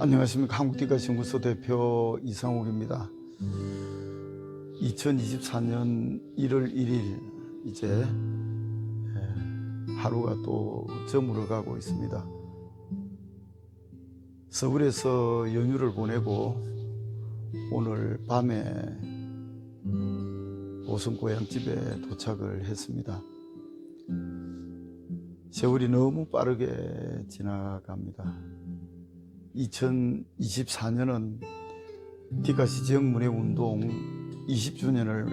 안녕하십니까 한국디가연구소 대표 이상욱입니다. 2024년 1월 1일 이제 예, 하루가 또 저물어 가고 있습니다. 서울에서 연휴를 보내고 오늘 밤에 오성 고향집에 도착을 했습니다. 세월이 너무 빠르게 지나갑니다. 2024년은 디가시 지역문화운동 20주년을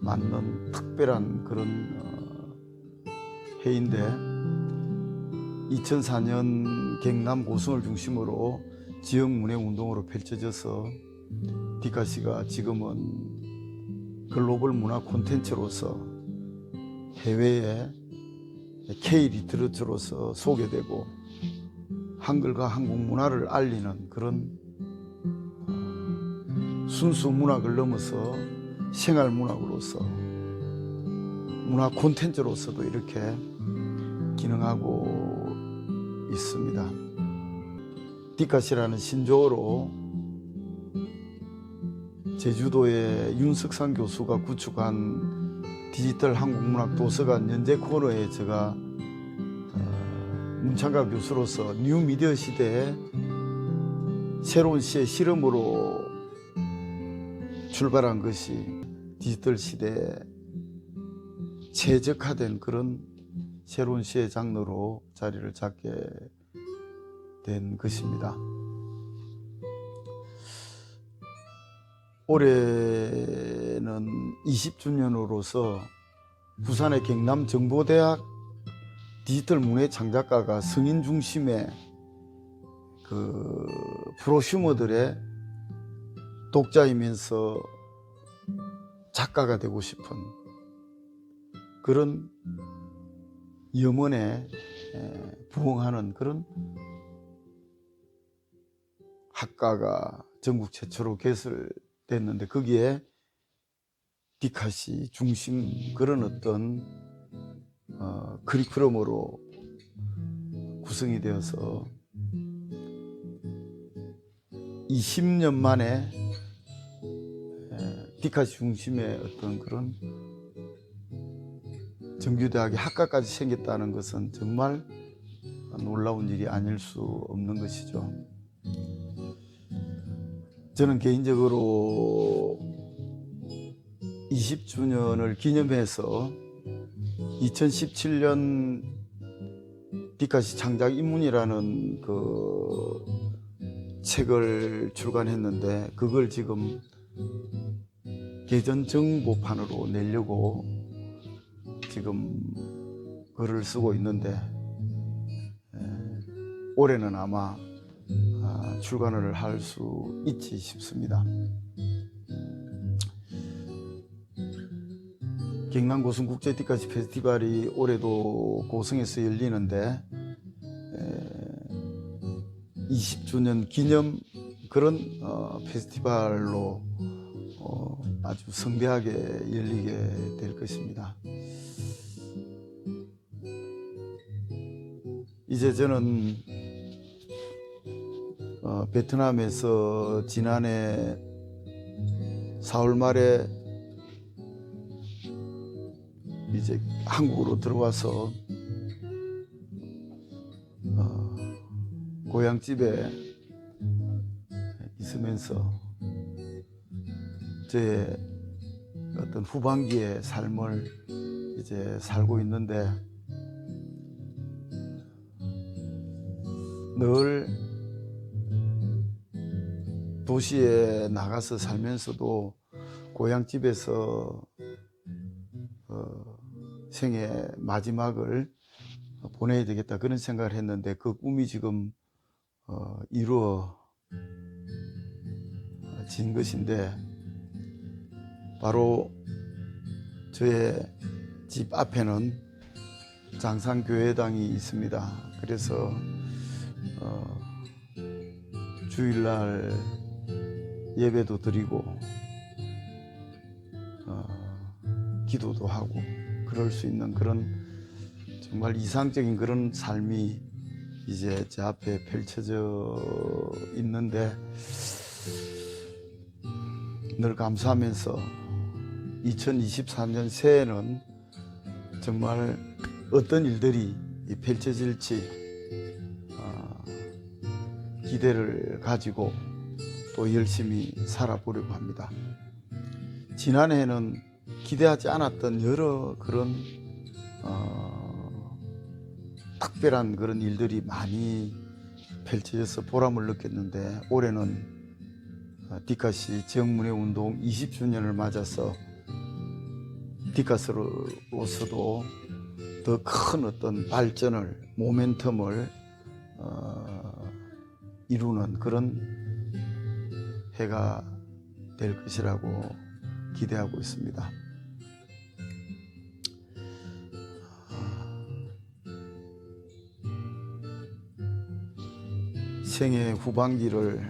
맞는 특별한 그런 어, 해인데 2004년 경남 고성을 중심으로 지역문화운동으로 펼쳐져서 디가시가 지금은 글로벌 문화 콘텐츠로서 해외에 K 리트러처로서 소개되고 한글과 한국 문화를 알리는 그런 어, 순수 문학을 넘어서 생활 문학으로서 문화 콘텐츠로서도 이렇게 기능하고 있습니다. 디카시라는 신조어로 제주도의 윤석상 교수가 구축한 디지털 한국문학 도서관 연재 코너에 제가 어, 문창가 교수로서 뉴 미디어 시대에 새로운 시의 실험으로 출발한 것이 디지털 시대에 최적화된 그런 새로운 시의 장르로 자리를 잡게 된 것입니다. 올해는 20주년으로서 부산의 경남정보대학 디지털 문예 창작가가 성인 중심의 그 프로슈머들의 독자이면서 작가가 되고 싶은 그런 염원에 에, 부응하는 그런 학과가 전국 최초로 개설됐는데 거기에 디카시 중심 그런 어떤 어, 커리큘럼으로 구성이 되어서 20년 만에 에, 디카시 중심의 어떤 그런 정규대학의 학과까지 생겼다는 것은 정말 놀라운 일이 아닐 수 없는 것이죠. 저는 개인적으로 20주년을 기념해서 2017년 디카시 창작 입문이라는 그 책을 출간했는데 그걸 지금 개전 정보판으로 내려고 지금 글을 쓰고 있는데 에, 올해는 아마 아, 출간을 할 수 있지 싶습니다. 경남 고성 국제 디카시 페스티벌이 올해도 고성에서 열리는데 에, 20주년 기념 그런 어, 페스티벌로 어, 아주 성대하게 열리게 될 것입니다. 이제 저는 어, 베트남에서 지난해 4월 말에 이제 한국으로 들어와서 어, 고향집에 있으면서 제 어떤 후반기의 삶을 이제 살고 있는데 늘 도시에 나가서 살면서도 고향집에서 어, 생애 마지막을 보내야 되겠다 그런 생각을 했는데 그 꿈이 지금 어, 이루어진 것인데 바로 저의 집 앞에는 장산교회당이 있습니다. 그래서 어, 주일날 예배도 드리고 어, 기도도 하고 그럴 수 있는 그런 정말 이상적인 그런 삶이 이제 제 앞에 펼쳐져 있는데 늘 감사하면서 2024년 새해는 정말 어떤 일들이 이 펼쳐질지 어, 기대를 가지고 또 열심히 살아보려고 합니다. 지난해에는 기대하지 않았던 여러 그런 어, 특별한 그런 일들이 많이 펼쳐져서 보람을 느꼈는데 올해는 어, 디카시 지역문화 운동 20주년을 맞아서 디카스로서도 더 큰 어떤 발전을 모멘텀을 어, 이루는 그런 해가 될 것이라고 기대하고 있습니다. 생애 후반기를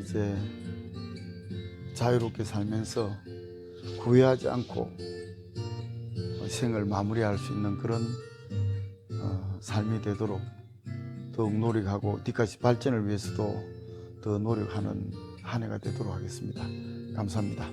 이제 자유롭게 살면서 구애하지 않고 생을 마무리할 수 있는 그런 어, 삶이 되도록 더욱 노력하고 디카시 발전을 위해서도 더 노력하는 한 해가 되도록 하겠습니다. 감사합니다.